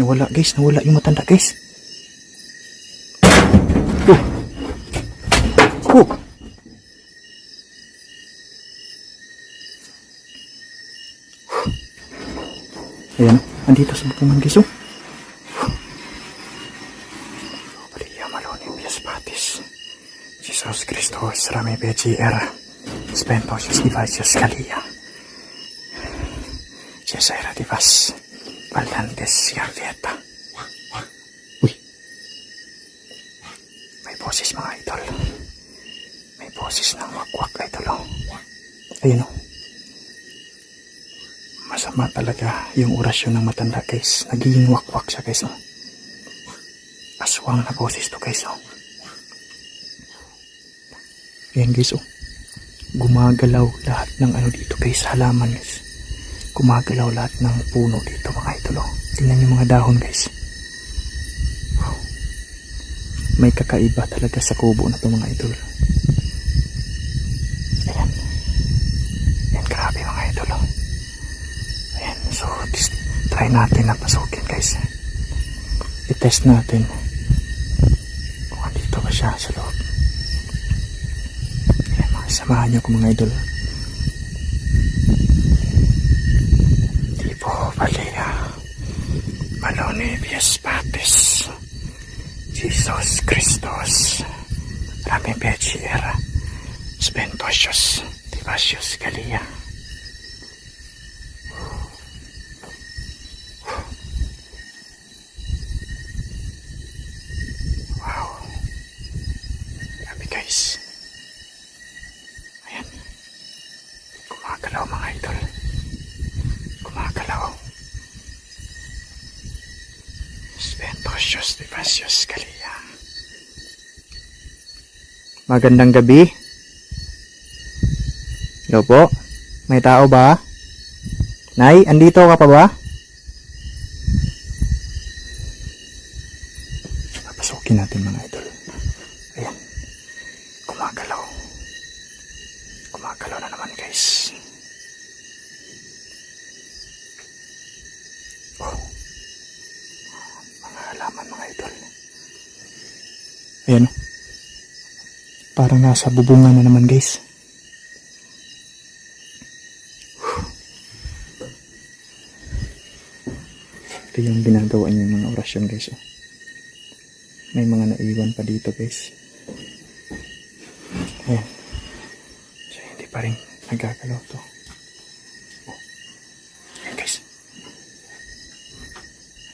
Nawala guys, nawala yung matanda guys. Oh. Oh. Ayan, andito sa bukungan guys oh. Jesus Christos Rami BGR. Spento Sus Divisius Kalia. Cesare Divas. Valantes Yardieta. Uy. May boses mga idol. May boses ng wakwak idol. oh. Ayun oh. Masama talaga yung orasyon ng matanda guys. Nagiging wakwak siya guys oh. Aswang na boses to guys oh. Ayan guys oh. Gumagalaw lahat ng ano dito guys. Halaman guys. Gumagalaw lahat ng puno dito mga idol oh. Tingnan yung mga dahon guys. May kakaiba talaga sa kubo na to mga idol. Ayan. Ayan grabe mga idol oh. Ayan, so this, try natin na pasukin guys. I-test natin kung andito ba siya sa loob. Ayan, samahan niyo ko mga idol. Tipo Valea, Malone Vies Patis, Jesus Christos, Rami Bechier, Spentosios, Divasius Galia. Wow. Grabe guys. Ayan. Gumagalaw mga idol. Gumagalaw. Spentosios Divasius Kalia. Magandang gabi. Hello po. May tao ba? Nay, andito ka pa ba? Papasukin natin mga idol. Ayan. Gumagalaw. Gumagalaw na naman guys. Oh. Mga halaman mga idol. Ayan. Parang nasa bubungan na naman guys. Ito yung ginagawa niya yung mga orasyon guys. Oh. May mga naiwan pa dito guys. Ayan. So, hindi pa rin nagagalaw to. Oh. Ayan guys.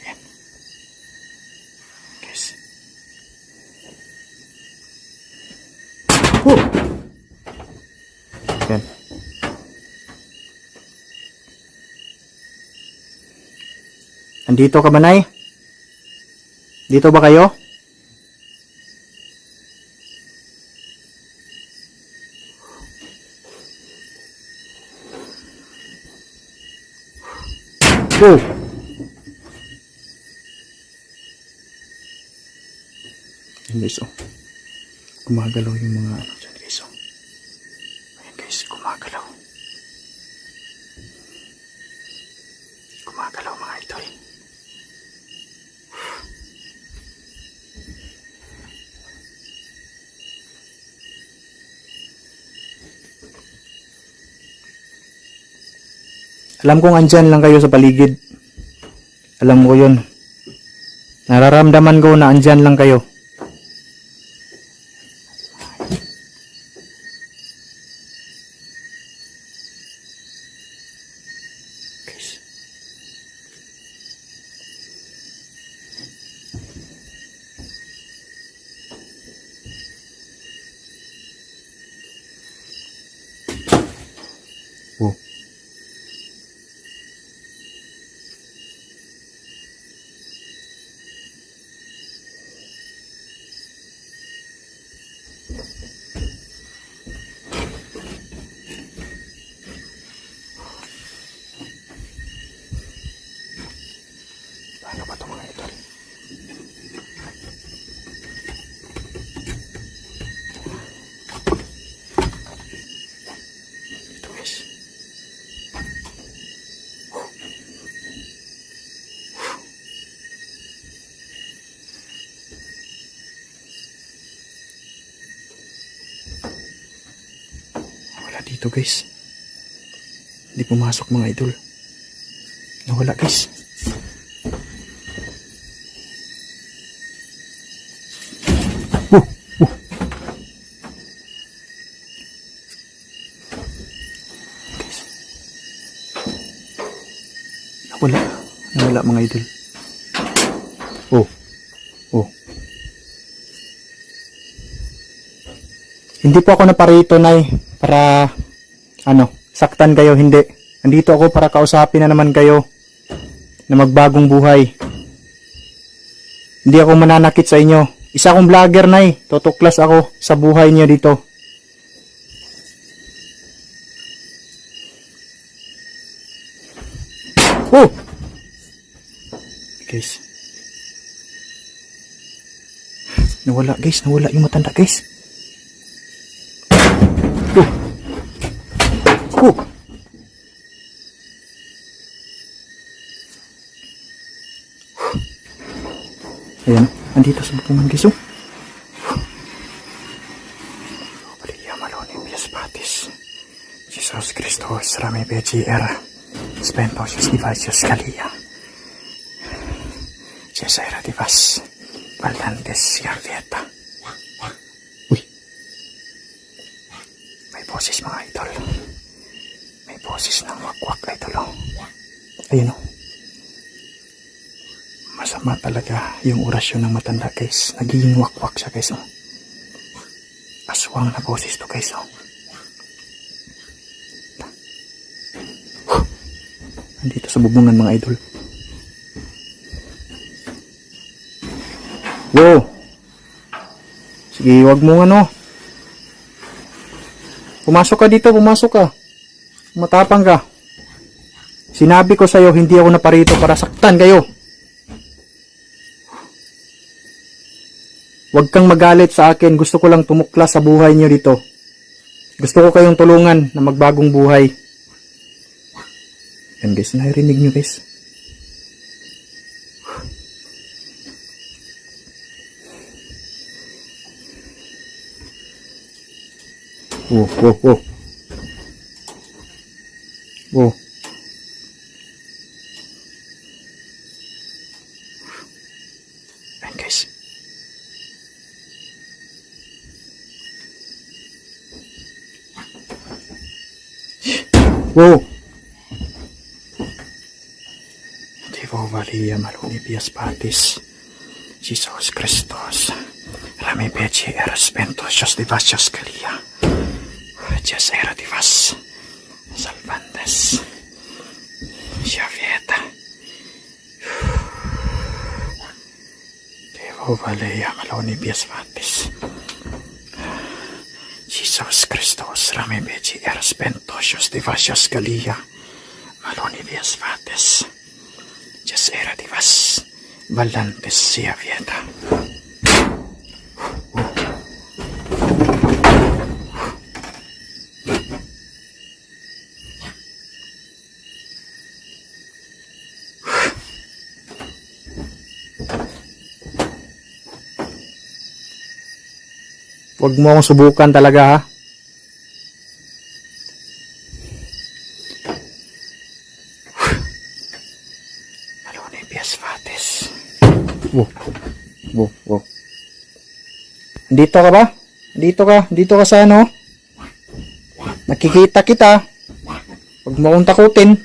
Ayan. Guys. Oh! Ayan. Andito ka ba, Nay? Dito ba kayo? Ayan guys, oh. Gumagalaw yung mga ano dyan guys, oh. Ayan guys, gumagalaw. Gumagalaw mga idol. Alam kong andyan lang kayo sa paligid. Alam ko yun. Nararamdaman ko na andyan lang kayo. Guys. Oh. Dito guys. Hindi pumasok mga idol. Nawala guys. Oh, oh. Guys. Nawala. Nawala mga idol. Oh. Oh. Hindi po ako naparito, Nay, para, ano, saktan kayo, hindi. Nandito ako para kausapin na naman kayo na magbagong buhay. Hindi ako mananakit sa inyo. Isa akong vlogger, Nay. Tutuklas ako sa buhay niyo dito. Oh! Guys. Nawala, guys. Nawala yung matanda, guys. Ayan, andito sa bukungan guys, oh. Maria Malone, Pias Patis. Jesus Christos, Rame BGR. Spento, Sus Divisius Kalia. Cesare Divas. Valantes Garvieta. Uy. May boses mga idol. May boses ng wakwak idol. oh. Ayun oh. Masama talaga yung orasyon ng matanda guys. Nagiging wakwak siya guys oh. Aswang na boses to guys oh. Andito sa bubungan mga idol. Wow! Sige, wag mo ano. Pumasok ka dito, pumasok ka. Matapang ka. Sinabi ko sa'yo, hindi ako naparito para saktan kayo. Huwag kang magalit sa akin. Gusto ko lang tumuklas sa buhay niyo dito. Gusto ko kayong tulungan na magbagong buhay. Yan guys, narinig niyo guys. Oh, oh, oh. Oh. Ayan guys. Wow. Devo Maria Maluni Pias Patis. Jesus Christos. Rami Peci Eras Pentos Jos Divas Jos Kalia. Jos Era Divas. Salvantes. Javieta. Devo Maria Maluni Pias Patis. Jesus Christos, Rami Peci Eras Pentos Jos Divas Jos Kalia. Maluni Pias Patis. Just era divas. Valantes sia vieta. Huwag mo akong subukan talaga ha. Alone Pias Fates. Wow. Wow, wow. Dito ka ba? Dito ka. Dito ka sa ano? Nakikita kita. Huwag mo akong takutin.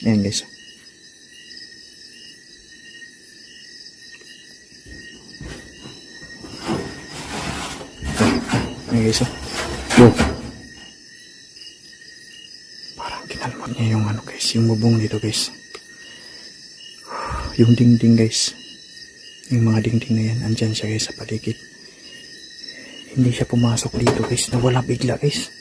Ayan guys. Ayan guys. oh. Wow. Parang kinalmot niya yung ano guys, yung bubong dito guys. Yung dingding guys. Yung mga dingding na yan, andyan siya guys sa paligid. Hindi siya pumasok dito guys, nawala bigla guys.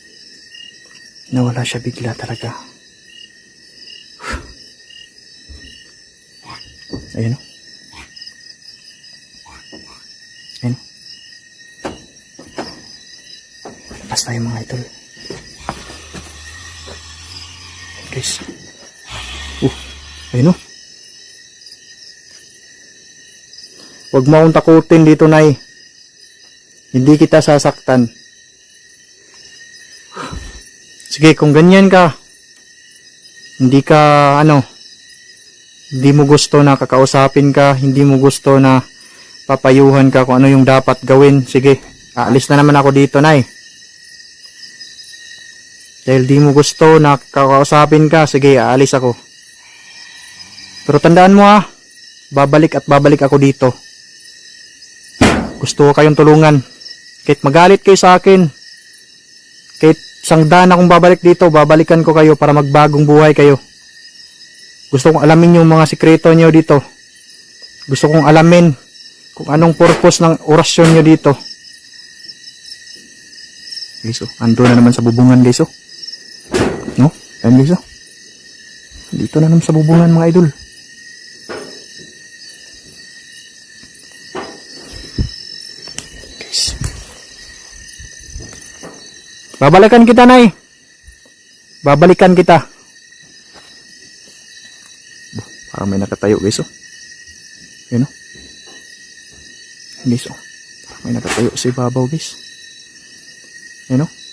Nawala siya bigla talaga. Ayun o. Ayun o. Labas tayo mga idol. Guys. Uh, ayun o. Huwag mo akong takutin dito, Nay. Hindi kita sasaktan. Sige, kung ganyan ka, hindi ka, ano, hindi mo gusto na kakausapin ka, hindi mo gusto na papayuhan ka kung ano yung dapat gawin, sige, aalis na naman ako dito, Nay. Dahil di mo gusto na kakausapin ka, sige, aalis ako. Pero tandaan mo ha, babalik at babalik ako dito. Gusto ko kayong tulungan. Kahit magalit kayo sa akin, kahit isang daan akong babalik dito, babalikan ko kayo para magbagong buhay kayo. Gusto kong alamin yung mga sikreto nyo dito. Gusto kong alamin kung anong purpose ng orasyon nyo dito. Guys, oh, ando na naman sa bubungan guys, oh. Ayan guys, oh. Dito na naman sa bubungan mga idol. Guys. Babalikan kita, Nay. Babalikan kita. Parang may nakatayo, guys, oh. Yun, oh. Guys, oh. May nakatayo sa ibabaw, guys. Yun, oh.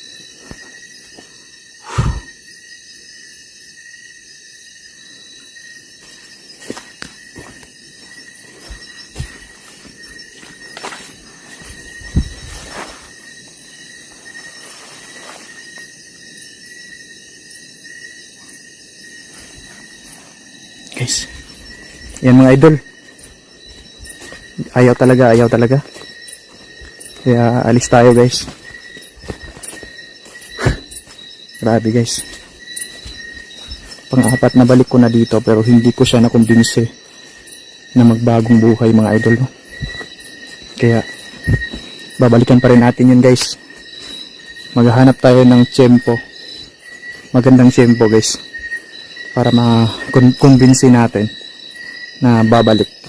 Guys. Yan mga idol. Ayaw talaga, ayaw talaga. Kaya alis tayo guys. Grabe guys. Pang-apat na balik ko na dito pero hindi ko siya nakumbinse na magbagong buhay mga idol. No? Kaya babalikan pa rin natin yun guys. Maghahanap tayo ng tiyempo. Magandang tiyempo guys para ma-convince natin na babalik.